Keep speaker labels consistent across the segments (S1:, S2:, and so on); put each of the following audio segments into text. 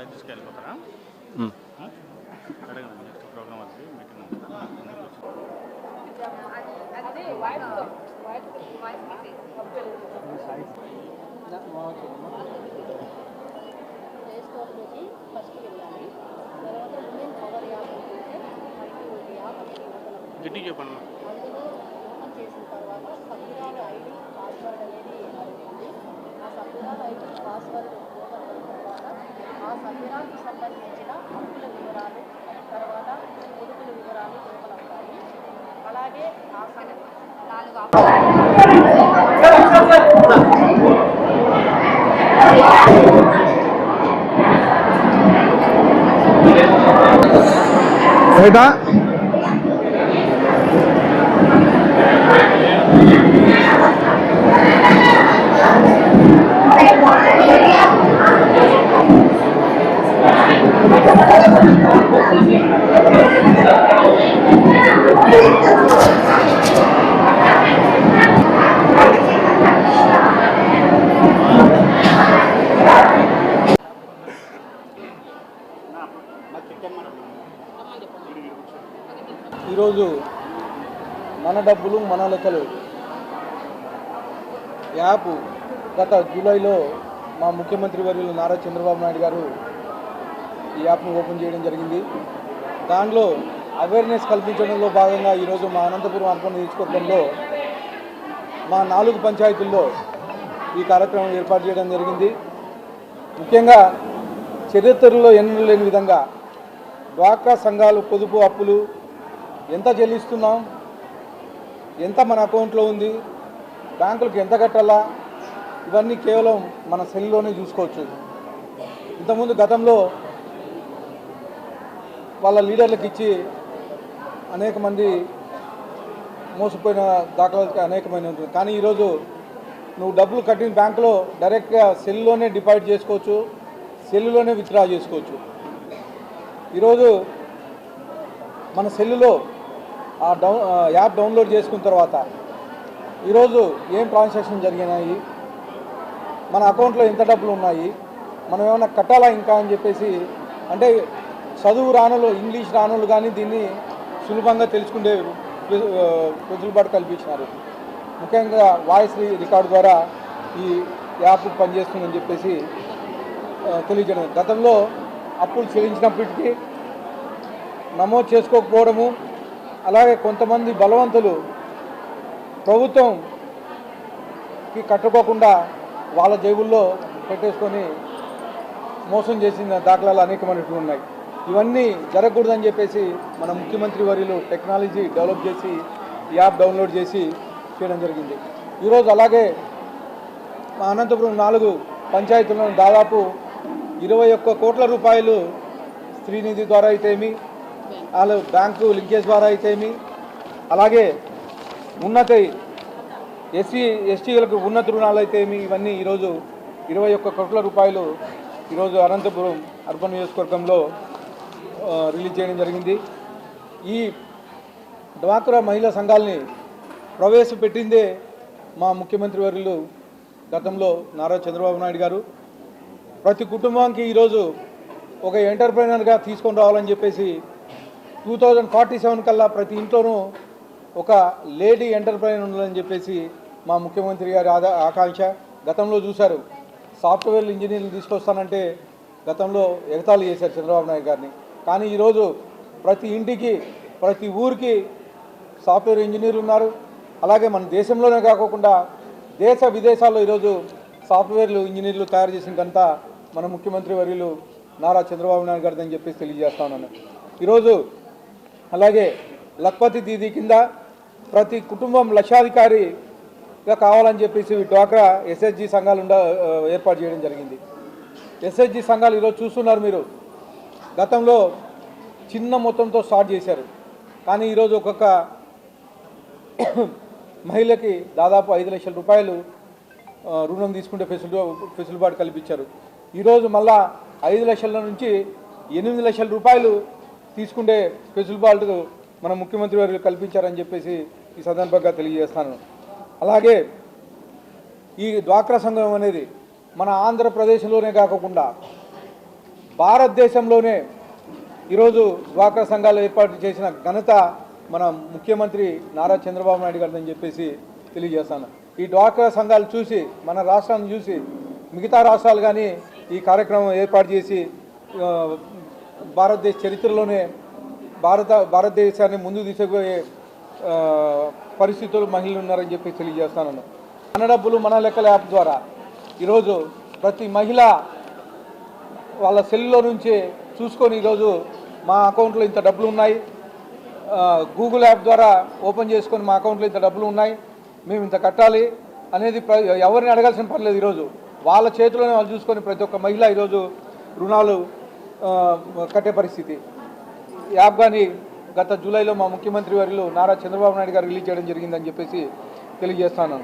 S1: పై తీసుకెళ్ళిపోతారా?
S2: ఉమ్.
S1: అడగండి next program అది మీటింగ్ గిట్టి చెప్పండి.
S3: చేసిన తర్వాత సభ్యురాల ఐడి పాస్వర్డ్ అనేది అడుగుతుంది ఆ సభ్యురాల ఐడి పాస్వర్డ్ ఆ సభ్యురాలకు సంబంధించిన అప్పుల వివరాలు తర్వాత పొదుపుల వివరాలు ఓపెన్ అలాగే ఆ సం- నాలుగు
S2: రైటా
S4: ఈరోజు మన డబ్బులు మన లెక్కలు. యాప్ గత జూలైలో మా ముఖ్యమంత్రి వర్యులు నారా చంద్రబాబు నాయుడు గారు ఈ యాప్ను ఓపెన్ చేయడం జరిగింది. దానిలో అవేర్నెస్ కల్పించడంలో భాగంగా ఈరోజు మా అనంతపురం అర్బన్ నియోజకవర్గంలో మా నాలుగు పంచాయతీల్లో ఈ కార్యక్రమం ఏర్పాటు చేయడం జరిగింది. ముఖ్యంగా చరిత్రలో ఎన్నడూ లేని విధంగా డ్వాక్రా సంఘాలు పొదుపు అప్పులు ఎంత చెల్లిస్తున్నాం? ఎంత మన అకౌంట్లో ఉంది? బ్యాంకులకు ఎంత కట్టాలా? ఇవన్నీ కేవలం మన సెల్లోనే చూసుకోవచ్చు. ఇంతకుముందు గతంలో వాళ్ళ లీడర్లకు ఇచ్చి అనేక మంది మోసపోయిన దాఖలాలు అనేకమైన ఉంటుంది. కానీ ఈరోజు నువ్వు డబ్బులు కట్టిన బ్యాంకులో డైరెక్ట్గా సెల్లులోనే డిపాజిట్ చేసుకోవచ్చు సెల్లులోనే విత్డ్రా చేసుకోవచ్చు. ఈరోజు మన సెల్లులో ఆ డౌన్ యాప్ డౌన్లోడ్ చేసుకున్న తర్వాత ఈరోజు ఏం ట్రాన్సాక్షన్ జరిగినాయి మన అకౌంట్లో ఎంత డబ్బులు ఉన్నాయి మనం ఏమైనా కట్టాలా ఇంకా అని చెప్పేసి అంటే చదువు రానులు ఇంగ్లీష్ రానులు కానీ దీన్ని సులభంగా తెలుసుకునే వెసులుబాటు కల్పించినారు. ముఖ్యంగా వాయిస్ రికార్డు ద్వారా ఈ యాప్ పనిచేస్తుందని చెప్పేసి తెలియజేయడం. గతంలో అప్పులు చెల్లించినప్పటికీ నమోదు చేసుకోకపోవడము అలాగే కొంతమంది బలవంతులు ప్రభుత్వంకి కట్టుకోకుండా వాళ్ళ జేబుల్లో పెట్టేసుకొని మోసం చేసిన దాఖలాలు అనేకమైనటువంటి ఉన్నాయి. ఇవన్నీ జరగకూడదని చెప్పేసి మన ముఖ్యమంత్రి వర్యులు టెక్నాలజీ డెవలప్ చేసి యాప్ డౌన్లోడ్ చేసి చేయడం జరిగింది. ఈరోజు అలాగే మా అనంతపురం నాలుగు పంచాయతీలను దాదాపు ఇరవై ఒక్క కోట్ల రూపాయలు స్త్రీనిధి ద్వారా అయితేమి వాళ్ళు బ్యాంకు లింకేజ్ ద్వారా అయితేమి అలాగే ఉన్నత ఎస్సీ ఎస్టీలకు ఉన్నత రుణాలు అయితేమి ఇవన్నీ ఈరోజు ఇరవై ఒక్క కోట్ల రూపాయలు ఈరోజు అనంతపురం అర్బన్ నియోజకవర్గంలో రిలీజ్ చేయడం జరిగింది. ఈ డ్వాక్రా మహిళా సంఘాలని ప్రవేశపెట్టిందే మా ముఖ్యమంత్రి వర్యులు గతంలో నారా చంద్రబాబు నాయుడు గారు. ప్రతి కుటుంబానికి ఈరోజు ఒక ఎంటర్ప్రైనర్గా తీసుకొని రావాలని చెప్పేసి టూ థౌజండ్ ఫార్టీ సెవెన్ కల్లా ప్రతి ఇంట్లోనూ ఒక లేడీ ఎంటర్ప్రైనర్ ఉండాలని చెప్పేసి మా ముఖ్యమంత్రి గారి ఆదా ఆకాంక్ష గతంలో చూశారు. సాఫ్ట్వేర్ ఇంజనీర్లు తీసుకొస్తానంటే గతంలో ఎగతాళి చేశారు చంద్రబాబు నాయుడు గారిని. కానీ ఈరోజు ప్రతి ఇంటికి ప్రతి ఊరికి సాఫ్ట్వేర్ ఇంజనీర్లు ఉన్నారు. అలాగే మన దేశంలోనే కాకుండా దేశ విదేశాల్లో ఈరోజు సాఫ్ట్వేర్లు ఇంజనీర్లు తయారు చేసిన ఘనత మన ముఖ్యమంత్రి వర్యులు నారా చంద్రబాబు నాయుడు గారిదని అని చెప్పేసి తెలియజేస్తా ఉన్నాను. ఈరోజు అలాగే లక్పతి దీది కింద ప్రతి కుటుంబం లక్షాధికారిగా కావాలని చెప్పేసి డ్వాక్రా ఎస్ఎస్జి సంఘాలు ఉండ ఏర్పాటు చేయడం జరిగింది. ఎస్ఎస్జి సంఘాలు ఈరోజు చూస్తున్నారు మీరు. గతంలో చిన్న మొత్తంతో స్టార్ట్ చేశారు. కానీ ఈరోజు ఒక్కొక్క మహిళకి దాదాపు ఐదు లక్షల రూపాయలు రుణం తీసుకుంటే ఫెసిలి ఫెసిలిబాటు కల్పించారు. ఈరోజు మళ్ళా ఐదు లక్షల నుంచి ఎనిమిది లక్షల రూపాయలు తీసుకుంటే ఫెసిలిబాటు మన ముఖ్యమంత్రి వారు కల్పించారని చెప్పేసి ఈ సందర్భంగా తెలియజేస్తాను. అలాగే ఈ డ్వాక్రా సంఘం అనేది మన ఆంధ్రప్రదేశ్లోనే కాకుండా భారతదేశంలోనే ఈరోజు డ్వాక్రా సంఘాలు ఏర్పాటు చేసిన ఘనత మన ముఖ్యమంత్రి నారా చంద్రబాబు నాయుడు గారిని చెప్పేసి తెలియజేస్తాను. ఈ డ్వాక్రా సంఘాలు చూసి మన రాష్ట్రాన్ని చూసి మిగతా రాష్ట్రాలు కానీ ఈ కార్యక్రమం ఏర్పాటు చేసి భారతదేశ చరిత్రలోనే భారత భారతదేశాన్ని ముందుకు తీసుకుపోయే పరిస్థితులు మహిళలు ఉన్నారని చెప్పి తెలియజేస్తాను. మన డబ్బులు మన లెక్కల యాప్ ద్వారా ఈరోజు ప్రతి మహిళ వాళ్ళ సెల్లో నుంచి చూసుకొని ఈరోజు మా అకౌంట్లో ఇంత డబ్బులు ఉన్నాయి. గూగుల్ యాప్ ద్వారా ఓపెన్ చేసుకొని మా అకౌంట్లో ఇంత డబ్బులు ఉన్నాయి. మేము ఇంత కట్టాలి అనేది ప్ర- ఎవరిని అడగాల్సిన పర్లేదు ఈరోజు. వాళ్ళ చేతిలోనే వాళ్ళు చూసుకొని ప్రతి ఒక్క మహిళ ఈరోజు రుణాలు కట్టే పరిస్థితి. ఈ యాప్ కానీ గత జూలైలో మా ముఖ్యమంత్రి వారిలో నారా చంద్రబాబు నాయుడు గారు రిలీజ్ చేయడం జరిగిందని చెప్పేసి తెలియజేస్తాను.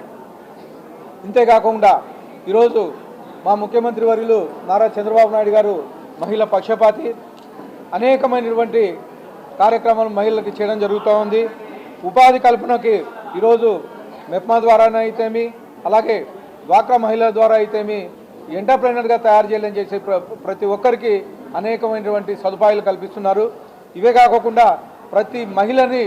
S4: ఇంతేకాకుండా ఈరోజు మా ముఖ్యమంత్రి వర్యులు నారా చంద్రబాబు నాయుడు గారు మహిళ పక్షపాతి అనేకమైనటువంటి కార్యక్రమాలు మహిళలకు చేయడం జరుగుతూ ఉంది. ఉపాధి కల్పనకి ఈరోజు మెప్మా ద్వారానే అయితేమి అలాగే డ్వాక్రా మహిళల ద్వారా అయితేమి ఎంటర్ప్రైనర్గా తయారు చేయాలని చేసే ప్ర- ప్రతి ఒక్కరికి అనేకమైనటువంటి సదుపాయాలు కల్పిస్తున్నారు. ఇవే కాకుండా ప్రతి మహిళని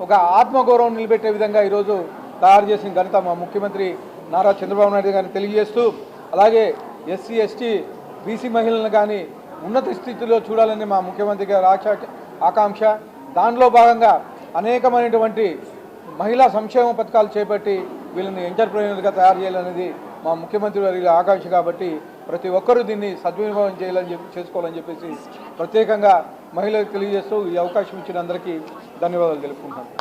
S4: ఒక ఆత్మగౌరవం నిలబెట్టే విధంగా ఈరోజు తయారు చేసిన ఘనత మా ముఖ్యమంత్రి నారా చంద్రబాబు నాయుడు గారిని తెలియజేస్తూ అలాగే ఎస్సీ ఎస్టీ బీసీ మహిళలను కానీ ఉన్నత స్థితిలో చూడాలని మా ముఖ్యమంత్రి గారి ఆశ ఆకాంక్ష. దానిలో భాగంగా అనేకమైనటువంటి మహిళా సంక్షేమ పథకాలు చేపట్టి వీళ్ళని ఎంటర్ప్రీనర్గా తయారు చేయాలనేది మా ముఖ్యమంత్రి వారి ఆకాంక్ష కాబట్టి ప్రతి ఒక్కరూ దీన్ని సద్వినియోగం చేయాలని చెప్పి చేసుకోవాలని చెప్పేసి ప్రత్యేకంగా మహిళలకు తెలియజేస్తూ ఈ అవకాశం ఇచ్చిన అందరికీ ధన్యవాదాలు తెలుపుకుంటాను